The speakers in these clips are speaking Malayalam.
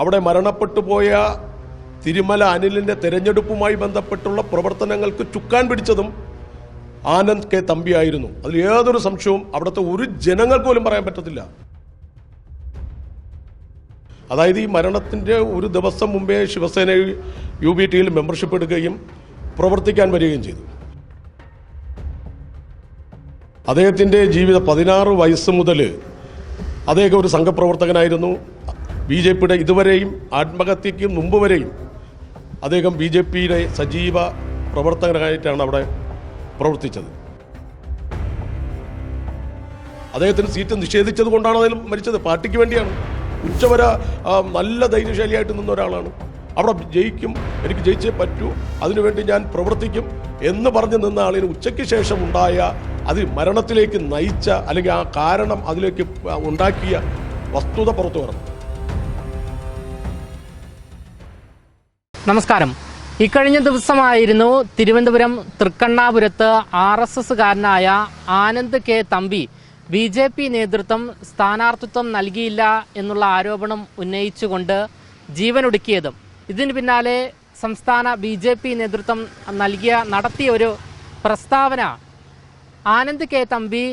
അവിടെ മരണപ്പെട്ടു പോയ തിരുമല അനിലിന്റെ തെരഞ്ഞെടുപ്പുമായി ബന്ധപ്പെട്ടുള്ള പ്രവർത്തനങ്ങൾക്ക് ചുക്കാൻ പിടിച്ചതും ആനന്ദ് കെ തമ്പിയായിരുന്നു. അതിൽ ഏതൊരു സംശയവും അവിടുത്തെ ഒരു ജനങ്ങൾക്ക് പോലും പറയാൻ പറ്റത്തില്ല. അതായത് ഈ മരണത്തിന്റെ ഒരു ദിവസം മുമ്പേ ശിവസേന യു ബി ടിയിൽ മെമ്പർഷിപ്പ് എടുക്കുകയും പ്രവർത്തിക്കാൻ വരികയും ചെയ്തു. അദ്ദേഹത്തിന്റെ ജീവിത പതിനാറ് വയസ്സ് മുതൽ അദ്ദേഹം ഒരു സംഘപ്രവർത്തകനായിരുന്നു. ബി ജെ പിയുടെ ഇതുവരെയും ആത്മഹത്യയ്ക്ക് മുമ്പ് വരെയും അദ്ദേഹം ബി ജെ പിയുടെ സജീവ പ്രവർത്തകനായിട്ടാണ് അവിടെ പ്രവർത്തിച്ചത്. അദ്ദേഹത്തിന് സീറ്റ് നിഷേധിച്ചത് കൊണ്ടാണ് അദ്ദേഹം മരിച്ചത്. പാർട്ടിക്ക് വേണ്ടിയാണ്. ഉച്ചവര നല്ല ധൈര്യശാലിയായിട്ട് നിന്ന ഒരാളാണ്. അവിടെ ജയിക്കും എനിക്ക് ജയിച്ചേ പറ്റൂ അതിനുവേണ്ടി ഞാൻ പ്രവർത്തിക്കും എന്ന് പറഞ്ഞ് നിന്ന ആളിന് ഉച്ചയ്ക്ക് ശേഷം ഉണ്ടായ അത് മരണത്തിലേക്ക് നയിച്ച അല്ലെങ്കിൽ ആ കാരണം അതിലേക്ക് ഉണ്ടാക്കിയ വസ്തുത പുറത്തു വരണം നമസ്കാരം. ഇക്കഴിഞ്ഞ ദിവസമായിരുന്നു തിരുവനന്തപുരം തൃക്കണ്ണാപുരത്ത് R S എസ്സുകാരനായ Anand K Thampi B J P നേതൃത്വം സ്ഥാനാർത്ഥിത്വം നൽകിയില്ല എന്നുള്ള ആരോപണം ഉന്നയിച്ചുകൊണ്ട് ജീവനൊടുക്കിയതും. ഇതിന് പിന്നാലെ സംസ്ഥാന ബി ജെ പി നേതൃത്വം നൽകിയ നടത്തിയ ഒരു പ്രസ്താവന. ആനന്ദ് കെ തമ്പി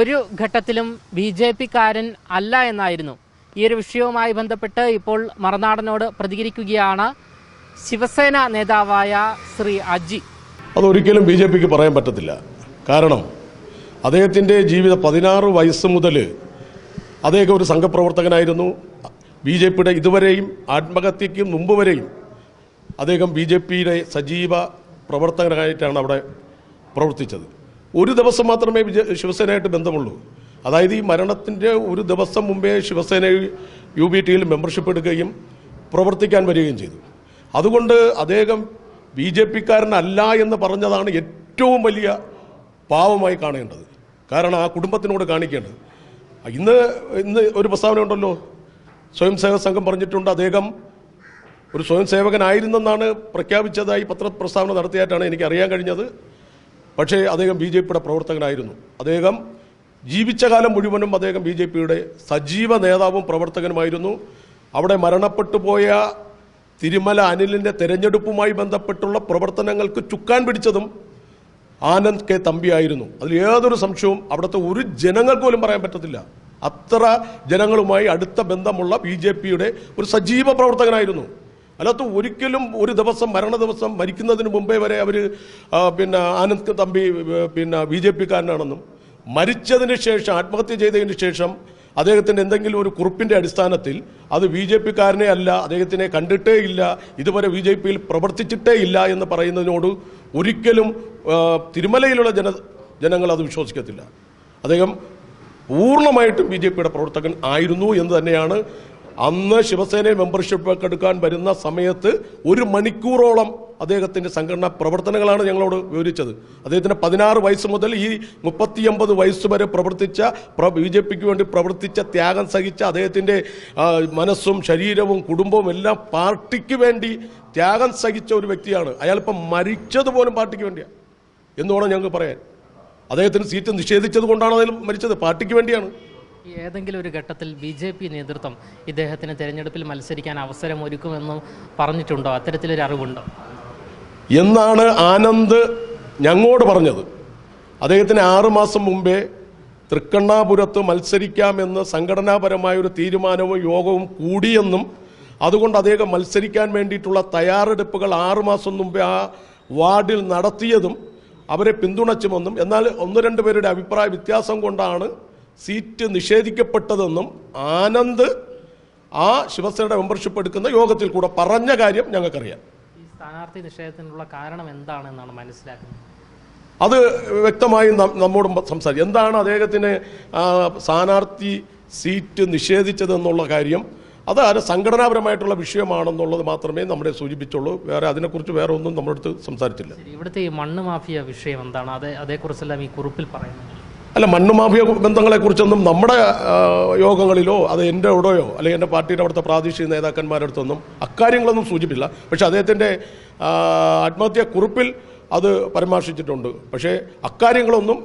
ഒരു ഘട്ടത്തിലും ബി ജെ പിക്കാരൻ അല്ല എന്നായിരുന്നു. ഈ ഒരു വിഷയവുമായി ബന്ധപ്പെട്ട് ഇപ്പോൾ മറുനാടനോട് പ്രതികരിക്കുകയാണ് ശിവസേന നേതാവായ ശ്രീ അജി. അതൊരിക്കലും ബി ജെ പിക്ക് പറയാൻ പറ്റത്തില്ല. കാരണം അദ്ദേഹത്തിന്റെ ജീവിത പതിനാറ് വയസ്സ് മുതൽ അദ്ദേഹം ഒരു സംഘപ്രവർത്തകനായിരുന്നു. ബി ജെ പിയുടെ ഇതുവരെയും ആത്മഹത്യയ്ക്ക് മുമ്പ് വരെയും അദ്ദേഹം ബി ജെ പിയുടെ സജീവ പ്രവർത്തകനായിട്ടാണ് അവിടെ പ്രവർത്തിച്ചത്. ഒരു ദിവസം മാത്രമേ ശിവസേനയായിട്ട് ബന്ധമുള്ളൂ. അതായത് ഈ മരണത്തിന്റെ ഒരു ദിവസം മുമ്പേ ശിവസേന യു ബി ടിയിൽ മെമ്പർഷിപ്പ് എടുക്കുകയും പ്രവർത്തിക്കാൻ വരികയും ചെയ്തു. അതുകൊണ്ട് അദ്ദേഹം ബി ജെ പിക്കാരനല്ല എന്ന് പറഞ്ഞതാണ് ഏറ്റവും വലിയ പാവമായി കാണേണ്ടത്. കാരണം ആ കുടുംബത്തിനോട് കാണിക്കേണ്ടത്. ഇന്ന് ഇന്ന് ഒരു പ്രസ്താവന ഉണ്ടല്ലോ. സ്വയം സേവക സംഘം പറഞ്ഞിട്ടുണ്ട് അദ്ദേഹം ഒരു സ്വയം സേവകനായിരുന്നെന്നാണ് പ്രഖ്യാപിച്ചതായി പത്രപ്രസ്താവന നടത്തിയായിട്ടാണ് എനിക്ക് അറിയാൻ കഴിഞ്ഞത്. പക്ഷേ അദ്ദേഹം ബി ജെ പിയുടെ പ്രവർത്തകനായിരുന്നു. അദ്ദേഹം ജീവിച്ച കാലം മുഴുവനും അദ്ദേഹം ബി ജെ പിയുടെ സജീവ നേതാവും പ്രവർത്തകനുമായിരുന്നു. അവിടെ മരണപ്പെട്ടു പോയ തിരുമല അനിലിന്റെ തെരഞ്ഞെടുപ്പുമായി ബന്ധപ്പെട്ടുള്ള പ്രവർത്തനങ്ങൾക്ക് ചുക്കാൻ പിടിച്ചതും ആനന്ദ് കെ തമ്പിയായിരുന്നു. അതിൽ ഏതൊരു സംശയവും അവിടുത്തെ ഒരു ജനങ്ങൾക്ക് പോലും പറയാൻ പറ്റത്തില്ല. അത്ര ജനങ്ങളുമായി അടുത്ത ബന്ധമുള്ള ബി ജെ പിയുടെ ഒരു സജീവ പ്രവർത്തകനായിരുന്നു. അല്ലാത്ത ഒരിക്കലും ഒരു ദിവസം മരണ ദിവസം മരിക്കുന്നതിന് മുമ്പേ വരെ അവർ പിന്നെ ആനന്ദ് തമ്പി പിന്നെ ബി ജെ പിക്കാരനാണെന്നും മരിച്ചതിന് ശേഷം ആത്മഹത്യ ചെയ്തതിന് ശേഷം അദ്ദേഹത്തിന്റെ എന്തെങ്കിലും ഒരു കുറിപ്പിന്റെ അടിസ്ഥാനത്തിൽ അത് ബി ജെ പിക്കാരനെ അല്ല അദ്ദേഹത്തിനെ കണ്ടിട്ടേ ഇല്ല ഇതുവരെ ബി ജെ പിയിൽ പ്രവർത്തിച്ചിട്ടേ ഇല്ല എന്ന് പറയുന്നതിനോട് ഒരിക്കലും തിരുമലയിലുള്ള ജന ജനങ്ങൾ അത് വിശ്വസിക്കത്തില്ല. അദ്ദേഹം പൂർണമായിട്ടും ബി ജെ പിയുടെ പ്രവർത്തകൻ ആയിരുന്നു എന്ന് തന്നെയാണ് അന്ന് ശിവസേനയിൽ മെമ്പർഷിപ്പ് എടുക്കാൻ വരുന്ന സമയത്ത് ഒരു മണിക്കൂറോളം അദ്ദേഹത്തിന്റെ സംഘടനാ പ്രവർത്തനങ്ങളാണ് ഞങ്ങളോട് വിവരിച്ചത്. അദ്ദേഹത്തിന് പതിനാറ് വയസ്സ് മുതൽ ഈ മുപ്പത്തിയൊമ്പത് വയസ്സ് വരെ പ്രവർത്തിച്ച ബി ജെ പിക്ക് വേണ്ടി പ്രവർത്തിച്ച ത്യാഗം സഹിച്ച അദ്ദേഹത്തിന്റെ മനസ്സും ശരീരവും കുടുംബവും എല്ലാം പാർട്ടിക്ക് വേണ്ടി ത്യാഗം സഹിച്ച ഒരു വ്യക്തിയാണ്. അയാളിപ്പം മരിച്ചത് പോലും പാർട്ടിക്ക് വേണ്ടിയാണ്. എന്ന് വേണം ഞങ്ങൾക്ക് പറയാൻ. അദ്ദേഹത്തിന് സീറ്റ് നിഷേധിച്ചത് കൊണ്ടാണ് അതിൽ മരിച്ചത്. പാർട്ടിക്ക് വേണ്ടിയാണ്. ഏതെങ്കിലും ഒരു ഘട്ടത്തിൽ ബി ജെ പി നേതൃത്വം ഇദ്ദേഹത്തിന് തെരഞ്ഞെടുപ്പിൽ മത്സരിക്കാൻ അവസരം ഒരുക്കുമെന്നും പറഞ്ഞിട്ടുണ്ടോ? അത്തരത്തിലൊരു അറിവുണ്ടോ? എന്നാണ് ആനന്ദ് ഞങ്ങളോട് പറഞ്ഞത്. അദ്ദേഹത്തിന് ആറുമാസം മുമ്പേ തൃക്കണ്ണാപുരത്ത് മത്സരിക്കാമെന്ന് സംഘടനാപരമായ ഒരു തീരുമാനവും യോഗവും കൂടിയെന്നും അതുകൊണ്ട് അദ്ദേഹം മത്സരിക്കാൻ വേണ്ടിയിട്ടുള്ള തയ്യാറെടുപ്പുകൾ ആറുമാസം മുമ്പേ ആ വാർഡിൽ നടത്തിയതും അവരെ പിന്തുണച്ചുമെന്നും എന്നാൽ ഒന്ന് രണ്ട് പേരുടെ അഭിപ്രായ വ്യത്യാസം കൊണ്ടാണ് സീറ്റ് നിഷേധിക്കപ്പെട്ടതെന്നും ആനന്ദ് ആ ശിവസേനയുടെ മെമ്പർഷിപ്പ് എടുക്കുന്ന യോഗത്തിൽ കൂടെ പറഞ്ഞ കാര്യം ഞങ്ങൾക്കറിയാം. സ്ഥാനാർത്ഥി നിഷേധത്തിനുള്ള കാരണം എന്താണെന്നാണ് മനസ്സിലാക്കുന്നത്? അത് വ്യക്തമായി നമ്മോട് സംസാരിക്കും. എന്താണ് അദ്ദേഹത്തിന് സ്ഥാനാർത്ഥി സീറ്റ് നിഷേധിച്ചതെന്നുള്ള കാര്യം? അത് അത് സംഘടനാപരമായിട്ടുള്ള വിഷയമാണെന്നുള്ളത് മാത്രമേ നമ്മളെ സൂചിപ്പിച്ചുള്ളൂ. വേറെ അതിനെക്കുറിച്ച് വേറെ ഒന്നും നമ്മുടെ അടുത്ത് സംസാരിച്ചില്ല. ഇവിടുത്തെ ഈ മണ്ണ് മാഫിയ വിഷയം എന്താണ്? അതേ അതേക്കുറിച്ചെല്ലാം ഈ കുറിപ്പിൽ പറയുന്നത് അല്ല മണ്ണ് മാഫിയ ബന്ധങ്ങളെക്കുറിച്ചൊന്നും നമ്മുടെ യോഗങ്ങളിലോ അത് എന്റെ ഇവിടെയോ അല്ലെങ്കിൽ എന്റെ പാർട്ടിയുടെ അവിടുത്തെ പ്രാദേശിക നേതാക്കന്മാരുടെ അടുത്തൊന്നും അക്കാര്യങ്ങളൊന്നും സൂചിപ്പില്ല. പക്ഷേ അദ്ദേഹത്തിന്റെ ആത്മഹത്യാ കുറിപ്പിൽ അത് പരാമർശിച്ചിട്ടുണ്ട്. പക്ഷേ അക്കാര്യങ്ങളൊന്നും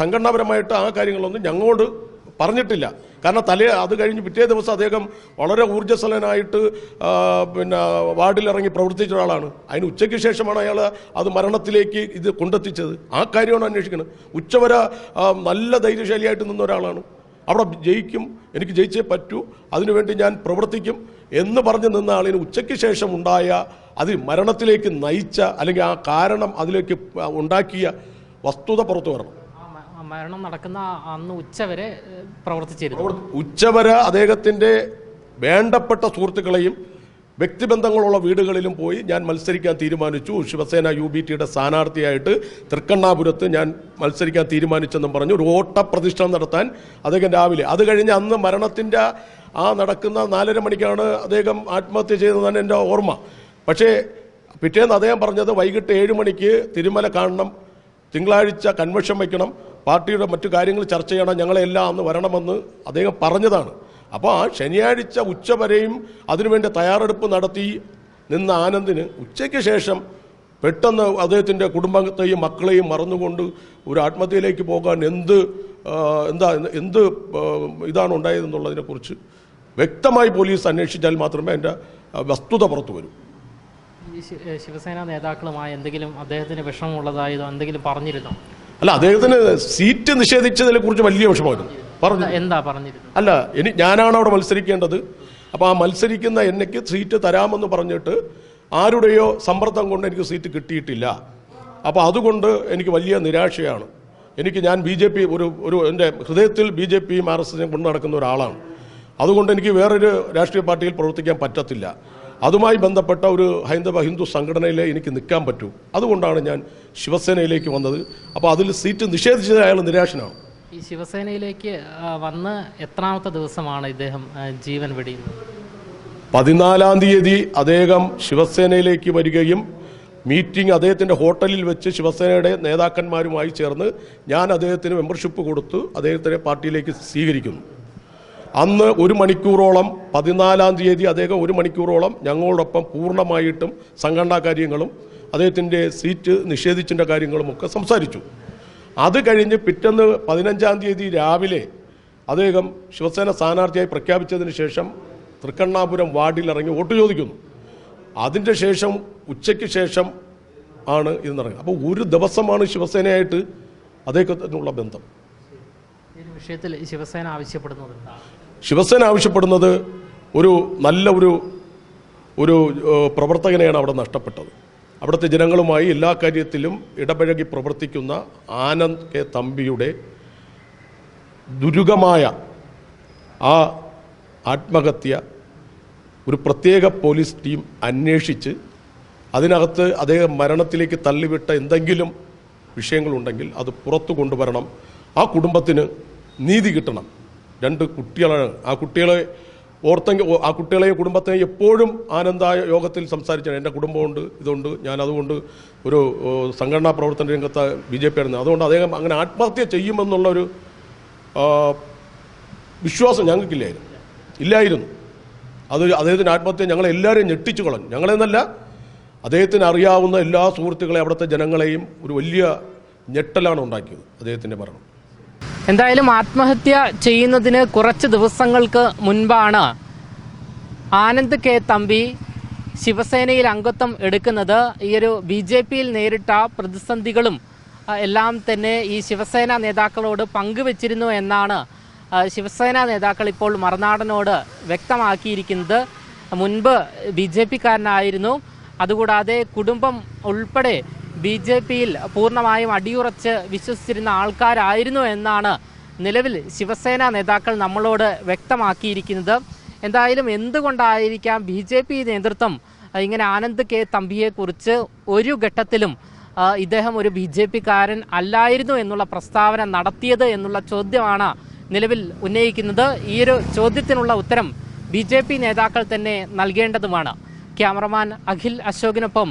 സംഘടനാപരമായിട്ട് ആ കാര്യങ്ങളൊന്നും ഞങ്ങളോട് പറഞ്ഞിട്ടില്ല. കാരണം തലേ അത് കഴിഞ്ഞ് പിറ്റേ ദിവസം അദ്ദേഹം വളരെ ഊർജസ്വലനായിട്ട് പിന്നെ വാർഡിലിറങ്ങി പ്രവർത്തിച്ച ഒരാളാണ്. അതിന് ഉച്ചയ്ക്ക് ശേഷമാണ് അയാൾ അത് മരണത്തിലേക്ക് ഇത് കൊണ്ടെത്തിച്ചത്. ആ കാര്യമാണ് അന്വേഷിക്കുന്നത്. ഉച്ചവരെ നല്ല ധൈര്യശാലിയായിട്ട് നിന്ന ഒരാളാണ്. അവിടെ ജയിക്കും എനിക്ക് ജയിച്ചേ പറ്റൂ അതിനുവേണ്ടി ഞാൻ പ്രവർത്തിക്കും എന്ന് പറഞ്ഞ് നിന്ന ആളിന് ഉച്ചയ്ക്ക് ശേഷം ഉണ്ടായ അത് മരണത്തിലേക്ക് നയിച്ച അല്ലെങ്കിൽ ആ കാരണം അതിലേക്ക് ഉണ്ടാക്കിയ വസ്തുത പുറത്തു വരണം. മരണം നടക്കുന്ന അന്ന് ഉച്ചവരെ പ്രവർത്തിച്ചിരുന്നു. ഉച്ചവരെ അദ്ദേഹത്തിന്റെ വേണ്ടപ്പെട്ട സുഹൃത്തുക്കളെയും വ്യക്തിബന്ധങ്ങളുള്ള വീടുകളിലും പോയി ഞാൻ മത്സരിക്കാൻ തീരുമാനിച്ചു. ശിവസേന യു ബി ടിയുടെ സ്ഥാനാർത്ഥിയായിട്ട് തൃക്കണ്ണാപുരത്ത് ഞാൻ മത്സരിക്കാൻ തീരുമാനിച്ചെന്നും പറഞ്ഞു. ഒരു ഓട്ടപ്രതിഷ്ഠ നടത്താൻ അദ്ദേഹം രാവിലെ. അത് കഴിഞ്ഞ് അന്ന് മരണത്തിന്റെ ആ നടക്കുന്ന നാലര മണിക്കാണ് അദ്ദേഹം ആത്മഹത്യ ചെയ്തതെന്നാണ് എന്റെ ഓർമ്മ. പക്ഷേ പിറ്റേന്ന് അദ്ദേഹം പറഞ്ഞത് വൈകിട്ട് ഏഴ് മണിക്ക് തിരുമല കാണണം തിങ്കളാഴ്ച കൺവെൻഷൻ വയ്ക്കണം. പാർട്ടിയുടെ മറ്റു കാര്യങ്ങൾ ചർച്ച ചെയ്യണം ഞങ്ങളെല്ലാം അന്ന് വരണമെന്ന് അദ്ദേഹം പറഞ്ഞതാണ്. അപ്പോൾ ആ ശനിയാഴ്ച ഉച്ച വരെയും അതിനുവേണ്ടി തയ്യാറെടുപ്പ് നടത്തി നിന്ന ആനന്ദിന് ഉച്ചയ്ക്ക് ശേഷം പെട്ടെന്ന് അദ്ദേഹത്തിന്റെ കുടുംബത്തെയും മക്കളെയും മറന്നുകൊണ്ട് ഒരു ആത്മഹത്യയിലേക്ക് പോകാൻ എന്ത് എന്താ എന്ത് ഇതാണ് ഉണ്ടായതെന്നുള്ളതിനെക്കുറിച്ച് വ്യക്തമായി പോലീസ് അന്വേഷിച്ചാൽ മാത്രമേ അതിന്റെ വസ്തുത പുറത്തു വരൂ. ശിവസേന നേതാക്കളുമായി എന്തെങ്കിലും അദ്ദേഹത്തിന് വിഷമമുള്ളതായതോ എന്തെങ്കിലും പറഞ്ഞിരുന്നോ? അല്ല അദ്ദേഹത്തിന് സീറ്റ് നിഷേധിച്ചതിനെ കുറിച്ച് വലിയ വിഷമമായിരുന്നു. പറഞ്ഞു. എന്താ- എന്താ പറഞ്ഞിരുന്നു അല്ല ഇനി ഞാനാണ് അവിടെ മത്സരിക്കേണ്ടത്. അപ്പോൾ ആ മത്സരിക്കുന്ന എനിക്ക് സീറ്റ് തരാമെന്ന് പറഞ്ഞിട്ട് ആരുടെയോ സമ്മർദ്ദം കൊണ്ട് എനിക്ക് സീറ്റ് കിട്ടിയിട്ടില്ല. അപ്പോൾ അതുകൊണ്ട് എനിക്ക് വലിയ നിരാശയാണ്. എനിക്ക് ഞാൻ ബി ജെ പി ഒരു ഒരു എന്റെ ഹൃദയത്തിൽ ബി ജെ പിയും ആർ എസ് എസും കൊണ്ട് നടക്കുന്ന ഒരാളാണ്. അതുകൊണ്ട് എനിക്ക് വേറൊരു രാഷ്ട്രീയ പാർട്ടിയിൽ പ്രവർത്തിക്കാൻ പറ്റത്തില്ല. അതുമായി ബന്ധപ്പെട്ട ഒരു ഹൈന്ദവ ഹിന്ദു സംഘടനയിലെ എനിക്ക് നിൽക്കാൻ പറ്റൂ. അതുകൊണ്ടാണ് ഞാൻ ശിവസേനയിലേക്ക് വന്നത്. അപ്പോൾ അതിൽ സീറ്റ് നിഷേധിച്ചത് അയാൾ നിരാശനാണ്. ഈ ശിവസേനയിലേക്ക് വന്ന് എത്രാമത്തെ ദിവസമാണ് ഇദ്ദേഹം ജീവൻ വെടിയുന്നത്? പതിനാലാം തീയതി അദ്ദേഹം ശിവസേനയിലേക്ക് വരികയും മീറ്റിംഗ് അദ്ദേഹത്തിന്റെ ഹോട്ടലിൽ വെച്ച് ശിവസേനയുടെ നേതാക്കന്മാരുമായി ചേർന്ന് ഞാൻ അദ്ദേഹത്തിന് മെമ്പർഷിപ്പ് കൊടുത്ത് അദ്ദേഹത്തിനെ പാർട്ടിയിലേക്ക് സ്വീകരിക്കുന്നു. അന്ന് ഒരു മണിക്കൂറോളം പതിനാലാം തീയതി അദ്ദേഹം ഒരു മണിക്കൂറോളം ഞങ്ങളോടൊപ്പം പൂർണമായിട്ടും സംഘടനാ കാര്യങ്ങളും അദ്ദേഹത്തിന്റെ സീറ്റ് നിഷേധിച്ചിന്റെ കാര്യങ്ങളുമൊക്കെ സംസാരിച്ചു. അത് കഴിഞ്ഞ് പിറ്റേന്ന് പതിനഞ്ചാം തീയതി രാവിലെ അദ്ദേഹം ശിവസേന സ്ഥാനാർത്ഥിയായി പ്രഖ്യാപിച്ചതിന് ശേഷം തൃക്കണ്ണാപുരം വാർഡിൽ ഇറങ്ങി വോട്ട് ചോദിക്കുന്നു. അതിന്റെ ശേഷം ഉച്ചയ്ക്ക് ശേഷം ആണ് ഇത് നടക്കുന്നത് അപ്പോൾ ഒരു ദിവസമാണ് ശിവസേനയായിട്ട് അദ്ദേഹത്തിനുള്ള ബന്ധം. വിഷയത്തിൽ ശിവസേന ആവശ്യപ്പെടുന്നത് ശിവസേന ആവശ്യപ്പെടുന്നത് ഒരു നല്ല ഒരു ഒരു പ്രവർത്തകനെയാണ് അവിടെ നഷ്ടപ്പെട്ടത്. അവിടുത്തെ ജനങ്ങളുമായി എല്ലാ കാര്യത്തിലും ഇടപഴകി പ്രവർത്തിക്കുന്ന ആനന്ദ് കെ തമ്പിയുടെ ദുരുഗമായ ആ ആത്മഹത്യ ഒരു പ്രത്യേക പോലീസ് ടീം അന്വേഷിച്ച് അതിനകത്ത് അദ്ദേഹം മരണത്തിലേക്ക് തള്ളിവിട്ട എന്തെങ്കിലും വിഷയങ്ങളുണ്ടെങ്കിൽ അത് പുറത്തു കൊണ്ടുവരണം. ആ കുടുംബത്തിന് നീതി കിട്ടണം. രണ്ട് കുട്ടികളാണ്. ആ കുട്ടികളെ ഓർത്തെങ്കിൽ ആ കുട്ടികളെയും കുടുംബത്തെയും എപ്പോഴും ആനന്ദായ യോഗത്തിൽ സംസാരിച്ചാണ്. എന്റെ കുടുംബമുണ്ട് ഇതുണ്ട് ഞാൻ അതുകൊണ്ട് ഒരു സംഘടനാ പ്രവർത്തന രംഗത്ത് ബി ജെ പി ആയിരുന്നു അതുകൊണ്ട് അദ്ദേഹം അങ്ങനെ ആത്മഹത്യ ചെയ്യുമെന്നുള്ളൊരു വിശ്വാസം ഞങ്ങൾക്കില്ലായിരുന്നു. ഇല്ലായിരുന്നു. അത് അദ്ദേഹത്തിന്റെ ആത്മഹത്യ ഞങ്ങളെ എല്ലാവരെയും ഞെട്ടിച്ചു കളഞ്ഞു. ഞങ്ങളെന്നല്ല അദ്ദേഹത്തിന് അറിയാവുന്ന എല്ലാ സുഹൃത്തുക്കളെയും അവിടുത്തെ ജനങ്ങളെയും ഒരു വലിയ ഞെട്ടലാണ് ഉണ്ടാക്കിയത് അദ്ദേഹത്തിന്റെ മരണം. എന്തായാലും ആത്മഹത്യ ചെയ്യുന്നതിന് കുറച്ച് ദിവസങ്ങൾക്ക് മുൻപാണ് ആനന്ദ് കെ തമ്പി ശിവസേനയിൽ അംഗത്വം എടുക്കുന്നത്. ഈ ഒരു ബി ജെ പിയിൽ നേരിട്ട പ്രതിസന്ധികളും എല്ലാം തന്നെ ഈ ശിവസേന നേതാക്കളോട് പങ്കുവച്ചിരുന്നു എന്നാണ് ശിവസേന നേതാക്കൾ ഇപ്പോൾ മറുനാടനോട് വ്യക്തമാക്കിയിരിക്കുന്നത്. മുൻപ് ബി ജെ പിക്കാരനായിരുന്നു. അതുകൂടാതെ കുടുംബം ഉൾപ്പെടെ ബി ജെ പിയിൽ പൂർണമായും അടിയുറച്ച് വിശ്വസിച്ചിരുന്ന ആൾക്കാരായിരുന്നു എന്നാണ് നിലവിൽ ശിവസേന നേതാക്കൾ നമ്മളോട് വ്യക്തമാക്കിയിരിക്കുന്നത്. എന്തായാലും എന്തുകൊണ്ടായിരിക്കാം ബി ജെ പി നേതൃത്വം ഇങ്ങനെ ആനന്ദ് കെ തമ്പിയെക്കുറിച്ച് ഒരു ഘട്ടത്തിലും ഇദ്ദേഹം ഒരു ബി ജെ പിക്കാരൻ അല്ലായിരുന്നു എന്നുള്ള പ്രസ്താവന നടത്തിയത് എന്നുള്ള ചോദ്യമാണ് നിലവിൽ ഉന്നയിക്കുന്നത്. ഈ ഒരു ചോദ്യത്തിനുള്ള ഉത്തരം ബി നേതാക്കൾ തന്നെ നൽകേണ്ടതുമാണ്. ക്യാമറമാൻ അഖിൽ അശോകിനൊപ്പം